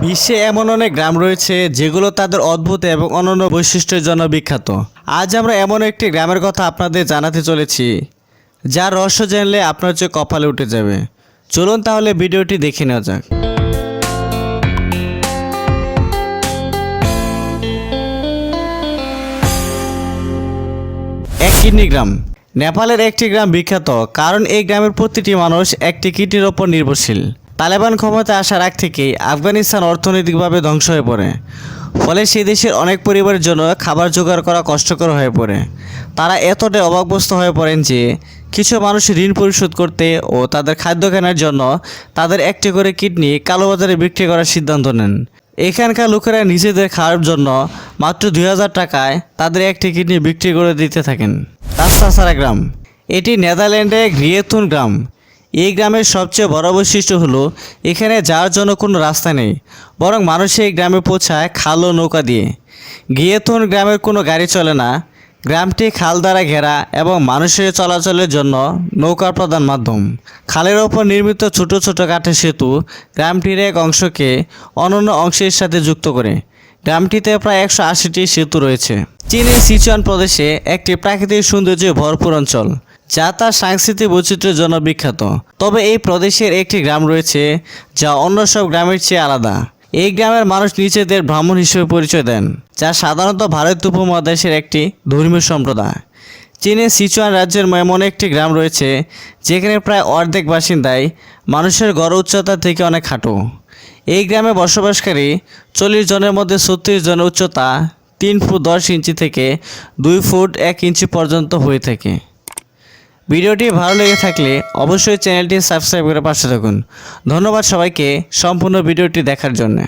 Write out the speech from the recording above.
বিশ্বে এমন অনেক গ্রাম রয়েছে যেগুলো তাদের অদ্ভুত এবং অনন্য বৈশিষ্ট্যের জন্য বিখ্যাত। আজ আমরা এমন একটি গ্রামের কথা আপনাদের জানাতে চলেছি, যার রহস্য জানলে আপনার চোখ কপালে উঠে যাবে। চলুন তাহলে ভিডিওটি দেখে নেওয়া যাক। এক কিডনি গ্রাম। নেপালের একটি গ্রাম বিখ্যাত, কারণ এই গ্রামের প্রতিটি মানুষ একটি কিডনির ওপর নির্ভরশীল। তালেবান ক্ষমতায় আসার আগ থেকেই আফগানিস্তান অর্থনৈতিকভাবে ধ্বংস হয়ে পড়ে। ফলে সেই দেশের অনেক পরিবারের জন্য খাবার জোগাড় করা কষ্টকর হয়ে পড়ে। তারা এতটাই অভাবগ্রস্ত হয়ে পড়েন যে, কিছু মানুষ ঋণ পরিশোধ করতে ও তাদের খাদ্য কেনার জন্য তাদের একটি করে কিডনি কালোবাজারে বিক্রি করার সিদ্ধান্ত নেন। এখানকার লোকেরা নিজেদের খাওয়ার জন্য মাত্র দুই হাজার টাকায় তাদের একটি কিডনি বিক্রি করে দিতে থাকেন। রাস্তা সারা গ্রাম। এটি নেদারল্যান্ডে গ্রিয়েথুন গ্রাম। এই গ্রামের সবচেয়ে বড় বৈশিষ্ট্য হলো, এখানে যাওয়ার জন্য কোনো রাস্তা নেই, বরং মানুষ এই গ্রামে পৌঁছায় খাল ও নৌকা দিয়ে। গিয়েথুন গ্রামের কোনো গাড়ি চলে না। গ্রামটি খাল দ্বারা ঘেরা এবং মানুষের চলাচলের জন্য নৌকার প্রধান মাধ্যম। খালের ওপর নির্মিত ছোট ছোট কাঠের সেতু গ্রামটির এক অংশকে অন্যান্য অংশের সাথে যুক্ত করে। গ্রামটিতে প্রায় একশো আশিটি সেতু রয়েছে। চীনের সিচুয়ান প্রদেশে একটি প্রাকৃতিক সৌন্দর্যে ভরপুর অঞ্চল। যা তার সাংস্কৃতিক বৈচিত্র্যের জন্য বিখ্যাত। তবে এই প্রদেশের একটি গ্রাম রয়েছে যা অন্য সব গ্রামের চেয়ে আলাদা। এই গ্রামের মানুষ নিজেদের ব্রাহ্মণ হিসেবে পরিচয় দেন, যা সাধারণত ভারত উপমহাদেশের একটি ধর্মীয় সম্প্রদায়। চীনের সিচুয়ান রাজ্যের এমন একটি গ্রাম রয়েছে যেখানে প্রায় অর্ধেক বাসিন্দাই মানুষের গড় উচ্চতা থেকে অনেক খাটো। এই গ্রামে বসবাসকারী চল্লিশ জনের মধ্যে ছত্রিশ জনের উচ্চতা তিন ফুট দশ ইঞ্চি থেকে দুই ফুট এক ইঞ্চি পর্যন্ত হয়ে থাকে। ভিডিওটি ভালো লেগে থাকলে অবশ্যই চ্যানেলটি সাবস্ক্রাইব করে পাশে থাকুন। ধন্যবাদ সবাইকে সম্পূর্ণ ভিডিওটি দেখার জন্য।